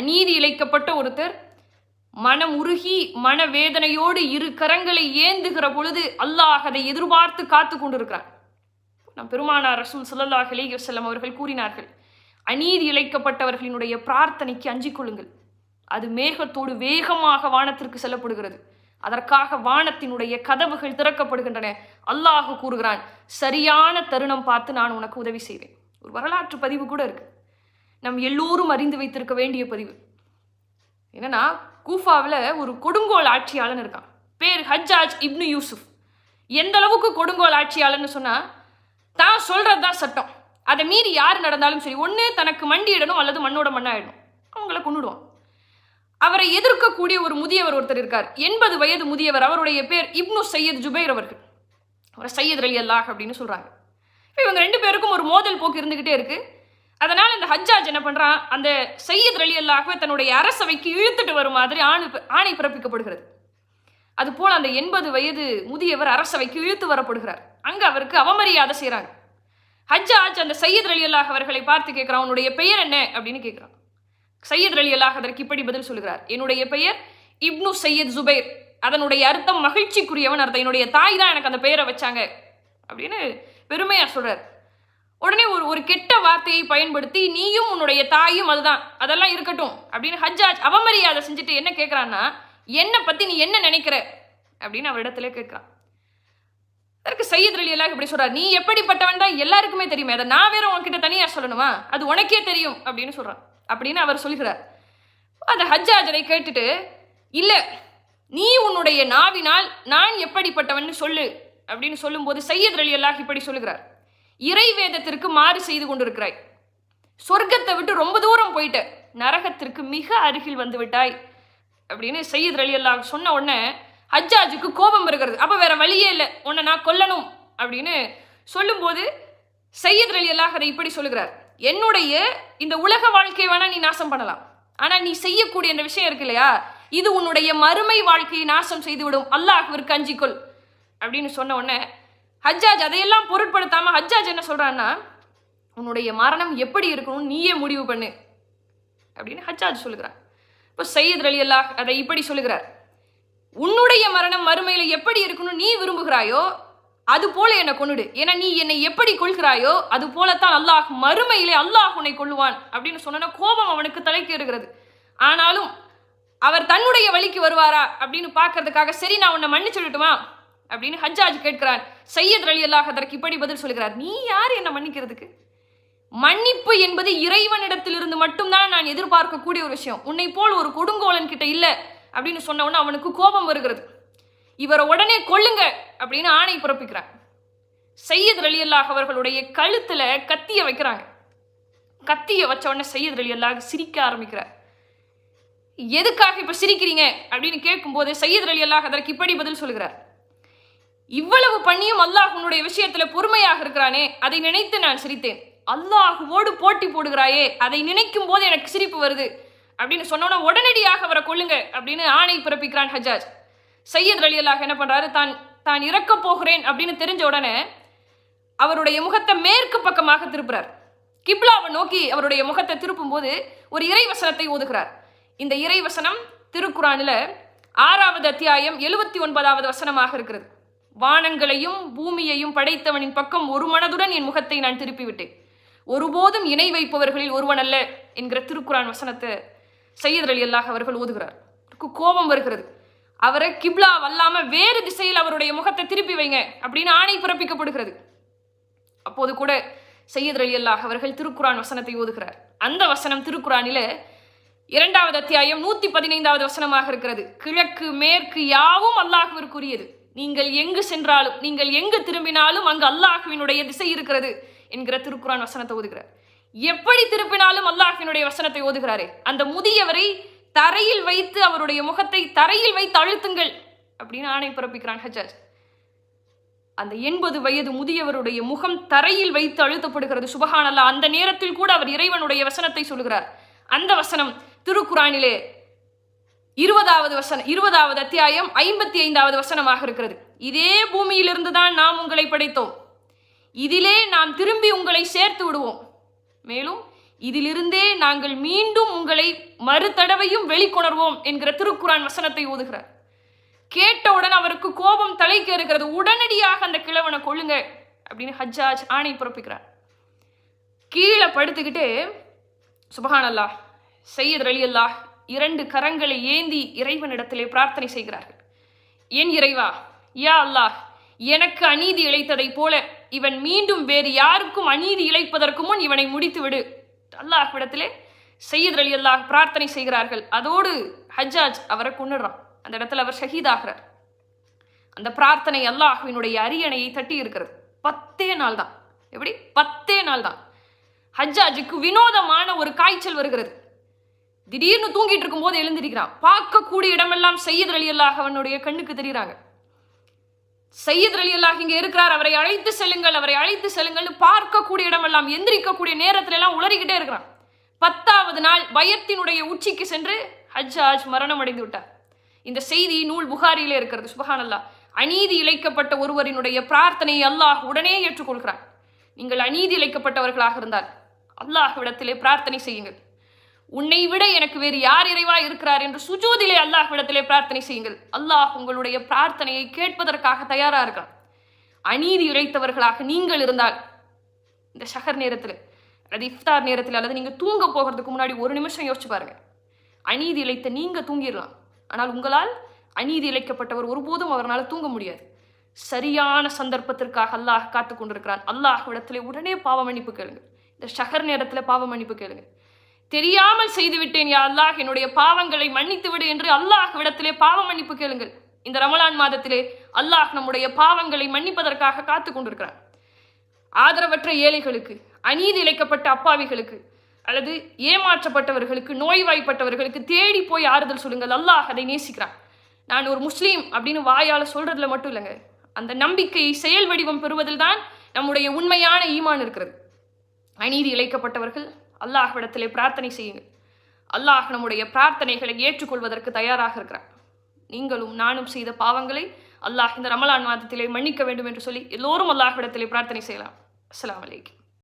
அநீதி இழைக்கப்பட்ட ஒருத்தர் மனம் உருகி மனவேதனையோடு இரு கரங்களை ஏந்துகிற பொழுது அல்லாஹ் அதை எதிர்பார்த்து காத்து கொண்டிருக்கிறான் நம் பெருமானார் ரசூல் ஸல்லல்லாஹு அலைஹி அவர்கள் கூறினார்கள் அநீதி இழைக்கப்பட்டவர்களினுடைய பிரார்த்தனைக்கு அஞ்சிக் கொள்ளுங்கள். அது மேகத்தோடு வேகமாக வானத்திற்கு செல்லப்படுகிறது. அதற்காக வானத்தினுடைய கதவுகள் திறக்கப்படுகின்றன. அல்லாஹ் கூறுகிறான் சரியான தருணம் பார்த்து நான் உனக்கு உதவி செய்வேன். ஒரு வரலாற்று பதிவு கூட இருக்குது நம் எல்லோரும் அறிந்து வைத்திருக்க வேண்டிய பதிவு. என்னன்னா கூஃபாவில் ஒரு கொடுங்கோல் ஆட்சியாளன் இருக்கான். பேர் ஹஜ்ஜாஜ் இப்னு யூசுப். எந்த அளவுக்கு கொடுங்கோல் ஆட்சியாளன்னு சொன்னால் தான் சொல்கிறது தான் சட்டம். அதை மீறி யார் நடந்தாலும் சரி ஒன்று தனக்கு மண்டியிடணும் அல்லது மண்ணோட மண்ணாயிடணும். அவங்கள கொண்டுடுவான் அவரை எதிர்க்கக்கூடிய ஒரு முதியவர் ஒருத்தர் இருக்கார். எண்பது வயது முதியவர் அவருடைய பேர் இப்னு சையத் ஜுபைர் அவர்கள். அவரை சையத் ரலி அல்லாஹ் அப்படின்னு சொல்கிறாங்க இப்போ இவங்க ரெண்டு பேருக்கும் ஒரு மோதல் போக்கு இருந்துக்கிட்டே இருக்குது அதனால் இந்த ஹஜ்ஜாஜ் என்ன பண்ணுறான் அந்த சையத் அலி அல்லாஹ்வை தன்னுடைய அரசவைக்கு இழுத்துட்டு வரும் மாதிரி ஆணு ஆணை பிறப்பிக்கப்படுகிறது. அதுபோல் அந்த எண்பது வயது முதியவர் அரசவைக்கு இழுத்து வரப்படுகிறார். அங்கே அவருக்கு அவமரியாதை செய்கிறாங்க ஹஜ்ஜாஜ் அந்த சையத் அலி அல்லாஹ் அவர்களை பார்த்து கேட்குறான் உன்னுடைய பெயர் என்ன? அப்படின்னு கேட்குறான். சையத் அலி அல்லாஹ் அதற்கு இப்படி பதில் சொல்கிறார். என்னுடைய பெயர் இப்னு சையத் ஜுபைர். அதனுடைய அர்த்தம் மகிழ்ச்சிக்குரியவன். அர்த்தம் என்னுடைய தாய் தான் எனக்கு அந்த பெயரை வச்சாங்க. அப்படின்னு பெருமையாக சொல்கிறார் உடனே ஒரு ஒரு கெட்ட வார்த்தையை பயன்படுத்தி நீயும் உன்னுடைய தாயும் அதுதான். அதெல்லாம் இருக்கட்டும். அப்படின்னு ஹஜ்ஜாஜ் அவமரியாதை செஞ்சுட்டு என்ன கேட்குறான்னா என்னை பற்றி நீ என்ன நினைக்கிற? அப்படின்னு அவரிடத்துல கேட்குறான் அதற்கு சையத் அலி எல்லாம் இப்படி சொல்கிறார் நீ எப்படிப்பட்டவன் தான்? எல்லாருக்குமே தெரியுமே. அதை நான் வேற உன்கிட்ட தனியாக சொல்லணுமா? அது உனக்கே தெரியும். அப்படின்னு சொல்கிறான் அப்படின்னு அவர் சொல்கிறார். அந்த ஹஜ்ஜாஜரை கேட்டுட்டு இல்லை நீ உன்னுடைய நாவினால் நான் எப்படிப்பட்டவன் சொல்லு. அப்படின்னு சொல்லும்போது சையத் அலி அல்லாஹ் இப்படி சொல்லுகிறார் இறை வேதத்திற்கு மாறு செய்து கொண்டிருக்கிறாய். சொர்க்கத்தை விட்டு ரொம்ப தூரம் போயிட்ட நரகத்திற்கு மிக அருகில் வந்து விட்டாய் அப்படின்னு சையத் அலி அல்லாஹ் சொன்ன உடனே ஹஜ்ஜாஜுக்கு கோபம் இருக்கிறது அப்ப வேற வழியே இல்லை. உன்னை நான் கொல்லணும் அப்படின்னு சொல்லும்போது செய்யது அலி அல்லாஹ் அதை இப்படி சொல்லுகிறார். என்னுடைய இந்த உலக வாழ்க்கையை வேணா நீ நாசம் பண்ணலாம். ஆனா நீ செய்யக்கூடிய இந்த விஷயம் இருக்கு இல்லையா? இது உன்னுடைய மறுமை வாழ்க்கையை நாசம் செய்துவிடும். அல்லாஹ்விற்கு அஞ்சிக்கொள் அப்படின்னு சொன்ன உடனே ஹஜ்ஜாஜ் அதையெல்லாம் பொருட்படுத்தாம ஹஜ்ஜாஜ் என்ன சொல்றான்னா உன்னுடைய மரணம் எப்படி இருக்கணும்னு நீயே முடிவு பண்ணு அப்படின்னு ஹஜ்ஜாஜ் சொல்லுகிறார். இப்போ சையத் அலி அல்லாஹ் அதை இப்படி சொல்லுகிறார். உன்னுடைய மரணம் மறுமையில எப்படி இருக்கணும்னு நீ விரும்புகிறாயோ அது போல என்னை கொன்னுடு. ஏன்னா நீ என்னை எப்படி கொள்கிறாயோ அது போலத்தான் அல்லாஹ் மறுமையிலே அல்லாஹ் உன்னை கொள்ளுவான் அப்படின்னு சொன்னா கோபம் அவனுக்கு தலைக்கு இருக்கிறது ஆனாலும் அவர் தன்னுடைய வழிக்கு வருவாரா அப்படின்னு பார்க்கறதுக்காக சரி நான் உன்னை மன்னிச்சுடட்டுமா? அப்படின்னு ஹஜ்ஜாஜ் கேட்கிறான் சையத் அலி அல்லாஹ் அதற்கு இப்படி பதில் சொல்கிறார். நீ யார்? என்ன மன்னிக்கிறதுக்கு? மன்னிப்பு என்பது இறைவனிடத்திலிருந்து மட்டும்தான் நான் எதிர்பார்க்கக்கூடிய ஒரு விஷயம். உன்னை போல் ஒரு கொடுங்கோலன் கிட்ட இல்லை அப்படின்னு சொன்ன அவனுக்கு கோபம் வருகிறது. இவரை உடனே கொள்ளுங்க அப்படின்னு ஆணை பிறப்பிக்கிறான் சையத் அலி அல்லாஹ் அவர்களுடைய கழுத்தில் கத்தியை வைக்கிறாங்க. கத்தியை வச்ச உடனே சையத் அலி அல்லாஹ் சிரிக்க ஆரம்பிக்கிறார். எதுக்காக இப்ப சிரிக்கிறீங்க? அப்படின்னு கேட்கும்போது சையத் அலி அல்லாஹ் அதற்கு இப்படி பதில் சொல்கிறார். இவ்வளவு பண்ணியும் அல்லாஹ் உன்னுடைய விஷயத்துல பொறுமையாக இருக்கிறானே அதை நினைத்து நான் சிரித்தேன். அல்லாஹுவோடு போட்டி போடுகிறாயே அதை நினைக்கும் போது எனக்கு சிரிப்பு வருது. அப்படின்னு சொன்னோன்னா உடனடியாக அவரை கொள்ளுங்க அப்படின்னு ஆணை பிறப்பிக்கிறான் ஹஜாஜ். சையத் அலி அல்லாஹ் என்ன பண்றாரு? தான் தான் இறக்க போகிறேன் அப்படின்னு தெரிஞ்ச உடனே அவருடைய முகத்தை மேற்கு பக்கமாக திருப்புறார். கிப்லாவை நோக்கி அவருடைய முகத்தை திருப்பும்போது ஒரு இறைவசனத்தை ஓதுகிறார். இந்த இறைவசனம் திருக்குறானில் ஆறாவது அத்தியாயம் எழுபத்தி ஒன்பதாவது வசனமாக இருக்கிறது. வானங்களையும் பூமியையும் படைத்தவனின் பக்கம் ஒரு மனதுடன் என் முகத்தை நான் திருப்பிவிட்டேன். ஒருபோதும் இணை வைப்பவர்களில் ஒருவன் அல்ல என்கிற திருக்குறான் வசனத்தை சையத் அலி அல்லாஹ் அவர்கள் ஓதுகிறார். கோபம் வருகிறது. அவரை கிப்லா வல்லாம வேறு திசையில் அவருடைய முகத்தை திருப்பி வைங்க அப்படின்னு ஆணை பிறப்பிக்கப்படுகிறது. அப்போது கூட சையத் அலி அல்லாஹ் அவர்கள் திருக்குரான் வசனத்தை ஓதுகிறார். அந்த வசனம் திருக்குறானில இரண்டாவது அத்தியாயம் நூத்தி பதினைந்தாவது வசனமாக இருக்கிறது. கிழக்கு மேற்கு யாவும் அல்லாஹுவிற்குரியது. நீங்கள் எங்கு சென்றாலும் நீங்கள் எங்கு திரும்பினாலும் அங்கு அல்லாஹுவினுடைய திசை இருக்கிறது என்கிற திருக்குரான் வசனத்தை ஓதுகிறார். எப்படி திருப்பினாலும் அல்லாஹினுடைய வசனத்தை ஓதுகிறாரே? அந்த முதியவரை தரையில் வைத்து அவருடைய முகத்தை தரையில் வைத்து அழுத்துங்கள் அப்படின்னு ஆணை பிறப்பிக்கிறான் ஹஜாஜ் அந்த எண்பது வயது முதியவருடைய முகம் தரையில் வைத்து அழுத்தப்படுகிறது. சுபஹானல்லா அந்த நேரத்தில் கூட அவர் இறைவனுடைய வசனத்தை சொல்கிறார் அந்த வசனம் திருக்குறானிலே இருபதாவது வசனம் இருபதாவது அத்தியாயம் ஐம்பத்தி ஐந்தாவது வசனமாக இருக்கிறது. இதே பூமியிலிருந்து தான் நாம் உங்களை படைத்தோம். இதிலே நாம் திரும்பி உங்களை சேர்த்து விடுவோம். மேலும் இதிலிருந்தே நாங்கள் மீண்டும் உங்களை மறுதடவையும் வெளிக்கொணர்வோம் என்கிற திருக்குரான் வசனத்தை ஓதுகிறார். கேட்டவுடன் அவருக்கு கோபம் தலைக்கு இருக்கிறது உடனடியாக அந்த கிழவனை கொள்ளுங்க அப்படின்னு ஹஜ்ஜாஜ் ஆணை பிறப்பிக்கிறார். கீழே படுத்துக்கிட்டு சுபஹான் அல்லாஹ் சையத் அலி அல்லாஹ் இரண்டு கரங்களை ஏந்தி இறைவனிடத்திலே பிரார்த்தனை செய்கிறார்கள். என் இறைவா யா அல்லாஹ் எனக்கு அநீதி இழைத்ததைப் போல இவன் மீண்டும் வேறு யாருக்கும் அநீதி இழைப்பதற்கு முன் இவனை முடித்து விடு. அல்லாஹ்விடத்திலே சையத் அலி அல்லாஹ் பிரார்த்தனை செய்கிறார்கள். அதோடு ஹஜ்ஜாஜ் அவரை கொண்டுடுறான் அந்த இடத்துல அவர் ஷஹீதாகிறார். அந்த பிரார்த்தனை அல்லாஹுவினுடைய அரியணையை தட்டி இருக்கிறது. பத்தே நாள் தான் எப்படி? பத்தே நாள் தான் ஹஜ்ஜாஜுக்கு வினோதமான ஒரு காய்ச்சல் வருகிறது. திடீர்னு தூங்கிட்டு இருக்கும்போது எழுந்திருக்கிறான். பார்க்கக்கூடிய இடமெல்லாம் சையத் அலி அல்லாஹ் அவனுடைய கண்ணுக்கு தெரிகிறாங்க. சையத் அலி அல்லாஹ் இங்க இருக்கிறார். அவரை அழைத்து செல்லுங்கள் அவரை அழைத்து செல்லுங்கள்னு பார்க்கக்கூடிய இடமெல்லாம் எந்திரிக்கக்கூடிய நேரத்துல எல்லாம் உளறிக்கிட்டே இருக்கிறான். பத்தாவது நாள் பயத்தினுடைய உச்சிக்கு சென்று ஹஜ் மரணம் அடைந்து விட்டார். இந்த செய்தி நூல் புகாரியிலே இருக்கிறது. சுபஹான் அல்லாஹ் அநீதி இழைக்கப்பட்ட ஒருவரினுடைய பிரார்த்தனையை அல்லாஹ் உடனே ஏற்றுக்கொள்கிறான். நீங்கள் அநீதி இழைக்கப்பட்டவர்களாக இருந்தால் அல்லாஹ்விடத்திலே பிரார்த்தனை செய்யுங்கள். உன்னை விட எனக்கு வேறு யார் இறைவா இருக்கிறார் என்று சுஜூதிலே அல்லாஹ்விடத்திலே பிரார்த்தனை செய்யுங்கள். அல்லாஹ் உங்களுடைய பிரார்த்தனையை கேட்பதற்காக தயாரா இருக்கலாம் அநீதி இழைத்தவர்களாக நீங்கள் இருந்தால் இந்த ஷஹர் நேரத்தில் அல்லது இஃப்தார் நேரத்தில் அல்லது நீங்கள் தூங்க போகிறதுக்கு முன்னாடி ஒரு நிமிஷம் யோசிச்சு பாருங்க. அநீதி இழைத்த நீங்க தூங்கிடலாம். ஆனால் உங்களால் அநீதி இழைக்கப்பட்டவர் ஒருபோதும் அவரால் தூங்க முடியாது. சரியான சந்தர்ப்பத்திற்காக அல்லாஹ் காத்து கொண்டிருக்கிறான். அல்லாஹ் இடத்துல உடனே பாவ மன்னிப்பு கேளுங்க. இந்த ஷஹர் நேரத்தில் பாவ மன்னிப்பு கேளுங்க. தெரியாமல் செய்துவிட்டேன் யா அல்லாஹ். என்னுடைய பாவங்களை மன்னித்து விடு என்று அல்லாஹ் விடத்திலே பாவ மன்னிப்பு கேளுங்கள். இந்த ரமலான் மாதத்திலே அல்லாஹ் நம்முடைய பாவங்களை மன்னிப்பதற்காக காத்து கொண்டிருக்கிறான் ஆதரவற்ற ஏழைகளுக்கு அநீதி இழைக்கப்பட்ட அப்பாவிகளுக்கு அல்லது ஏமாற்றப்பட்டவர்களுக்கு நோய்வாய்ப்பட்டவர்களுக்கு தேடி போய் ஆறுதல் சொல்லுங்கள். அல்லாஹ் அதை நேசிக்கிறான். நான் ஒரு முஸ்லீம் அப்படின்னு வாயால் சொல்றதுல மட்டும் இல்லைங்க. அந்த நம்பிக்கையை செயல் வடிவம் பெறுவதில் தான் நம்முடைய உண்மையான ஈமான் இருக்கிறது. அநீதி இழைக்கப்பட்டவர்கள் அல்லாஹ்விடத்திலே பிரார்த்தனை செய்யுங்கள். அல்லாஹ் நம்முடைய பிரார்த்தனைகளை ஏற்றுக்கொள்வதற்கு தயாராக இருக்கிறார். நீங்களும் நானும் செய்த பாவங்களை அல்லாஹ் இந்த ரமலான் மாதத்திலே மன்னிக்க வேண்டும் என்று சொல்லி எல்லோரும் அல்லாஹ்விடத்திலே பிரார்த்தனை செய்யலாம். அஸ்லாம் வலைக்கம்